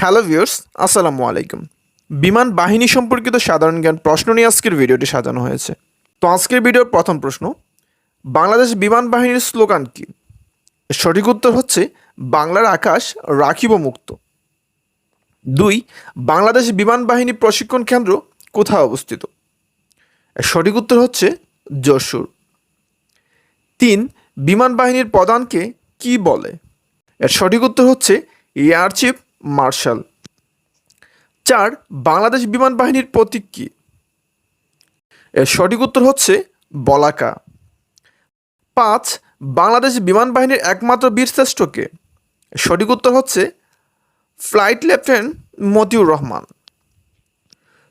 Hello viewers, আসসালামু আলাইকুম। বিমান বাহিনী সম্পর্কিত সাধারণ জ্ঞান প্রশ্ন নিয়ে আজকের ভিডিওটি সাজানো হয়েছে। তো আজকের ভিডিওর প্রথম প্রশ্ন, বাংলাদেশ বিমান বাহিনীর স্লোগান কি? সঠিক উত্তর হচ্ছে, বাংলার আকাশ রাখিব মুক্ত। দুই, বাংলাদেশ বিমান বাহিনী প্রশিক্ষণ কেন্দ্র কোথায় অবস্থিত? সঠিক উত্তর হচ্ছে, যশোর। তিন, বিমান বাহিনীর প্রধানকে কি বলে? এর সঠিক উত্তর হচ্ছে এয়ার চিফ মার্শাল। চার, বাংলাদেশ বিমান বাহিনীর প্রতীক কি? এর সঠিক উত্তর হচ্ছে বলাকা। পাঁচ, বাংলাদেশ বিমান বাহিনীর একমাত্র বীরশ্রেষ্ঠকে সঠিক উত্তর হচ্ছে ফ্লাইট লেফটেন্যান্ট মতিউর রহমান।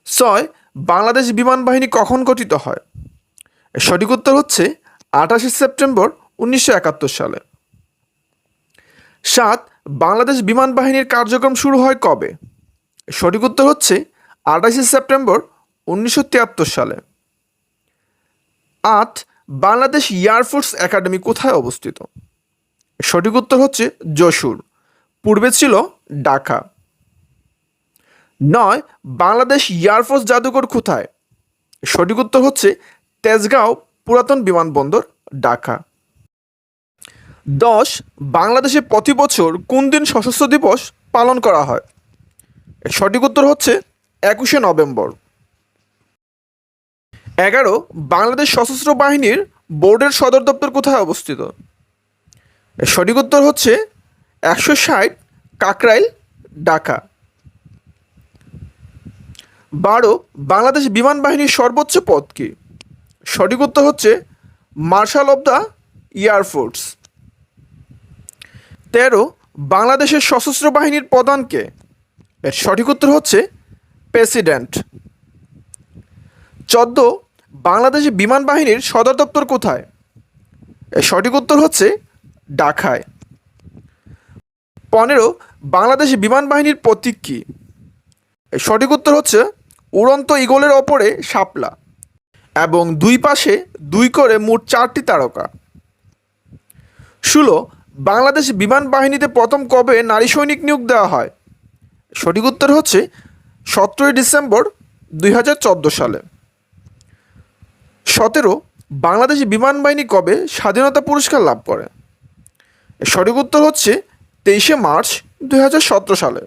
ছয়, বাংলাদেশ বিমান বাহিনী কখন গঠিত হয়? সঠিক উত্তর হচ্ছে আঠাশে সেপ্টেম্বর উনিশশো একাত্তর সালে। সাত বাংলাদেশ বিমান বাহিনীর কার্যক্রম শুরু হয় কবে? সঠিক উত্তর হচ্ছে আঠাশে সেপ্টেম্বর উনিশশো তিয়াত্তর সালে। আট, বাংলাদেশ এয়ারফোর্স একাডেমি কোথায় অবস্থিত? সঠিক উত্তর হচ্ছে যশোর, পূর্বে ছিল ঢাকা। নয়, বাংলাদেশ এয়ারফোর্স জাদুঘর কোথায়? সঠিক উত্তর হচ্ছে তেজগাঁও পুরাতন বিমানবন্দর, ঢাকা। দশ, বাংলাদেশে প্রতি বছর কোন দিন সশস্ত্র দিবস পালন করা হয়? সঠিক উত্তর হচ্ছে একুশে নভেম্বর। এগারো, বাংলাদেশ সশস্ত্র বাহিনীর বোর্ডের সদর দপ্তর কোথায় অবস্থিত? সঠিক উত্তর হচ্ছে একশো ষাট কাকরাইল, ঢাকা। বারো, বাংলাদেশ বিমান বাহিনীর সর্বোচ্চ পদ কি? সঠিক উত্তর হচ্ছে মার্শাল অব দ্য এয়ারফোর্স তেরো বাংলাদেশের সশস্ত্র বাহিনীর প্রধানকে। এর সঠিক উত্তর হচ্ছে প্রেসিডেন্ট। চোদ্দ বাংলাদেশের বিমান বাহিনীর সদর দপ্তর কোথায়? এর সঠিক উত্তর হচ্ছে ঢাকায়। পনেরো বাংলাদেশ বিমান বাহিনীর প্রতীক কী? এর সঠিক উত্তর হচ্ছে উড়ন্ত ইগলের ওপরে শাপলা এবং দুই পাশে দুই করে মোট চারটি তারকা। ষোলো বাংলাদেশ বিমান বাহিনীতে প্রথম কবে নারী সৈনিক নিয়োগ দেওয়া হয়? সঠিক উত্তর হচ্ছে সতেরোই ডিসেম্বর দুই হাজার চোদ্দ সালে। সতেরো, বাংলাদেশ বিমান বাহিনী কবে স্বাধীনতা পুরস্কার লাভ করে? সঠিক উত্তর হচ্ছে তেইশে মার্চ দুই হাজার সতেরো সালে।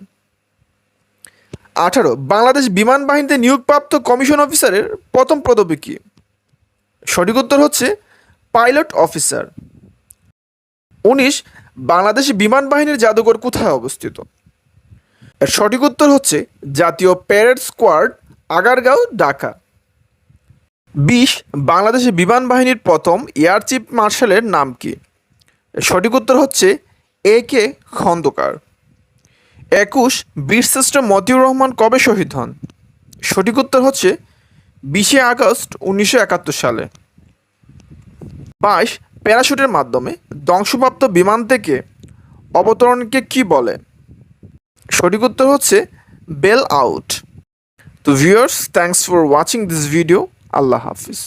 আঠারো, বাংলাদেশ বিমান বাহিনীতে নিয়োগপ্রাপ্ত কমিশন অফিসারের প্রথম পদবী কী? সঠিক উত্তর হচ্ছে পাইলট অফিসার। উনিশ, বাংলাদেশ বিমান বাহিনীর জাদুঘর কোথায় অবস্থিত? এর সঠিক উত্তর হচ্ছে জাতীয় প্যারেড স্কোয়াড, আগারগাঁও, ঢাকা। বিশ বাংলাদেশের বিমান বাহিনীর প্রথম এয়ার চিফ মার্শালের নাম কি? সঠিক উত্তর হচ্ছে এ কে খন্দকার। একুশ, বীরশ্রেষ্ঠ মতিউর রহমান কবে শহীদ হন? সঠিক উত্তর হচ্ছে বিশে আগস্ট উনিশশো একাত্তর সালে। বাইশ প্যারাশুটের মাধ্যমে ধ্বংসপ্রাপ্ত বিমান থেকে অবতরণকে কি বলে? সঠিক উত্তর হচ্ছে বেল আউট। তো viewers thanks for watching this video Allah Hafiz.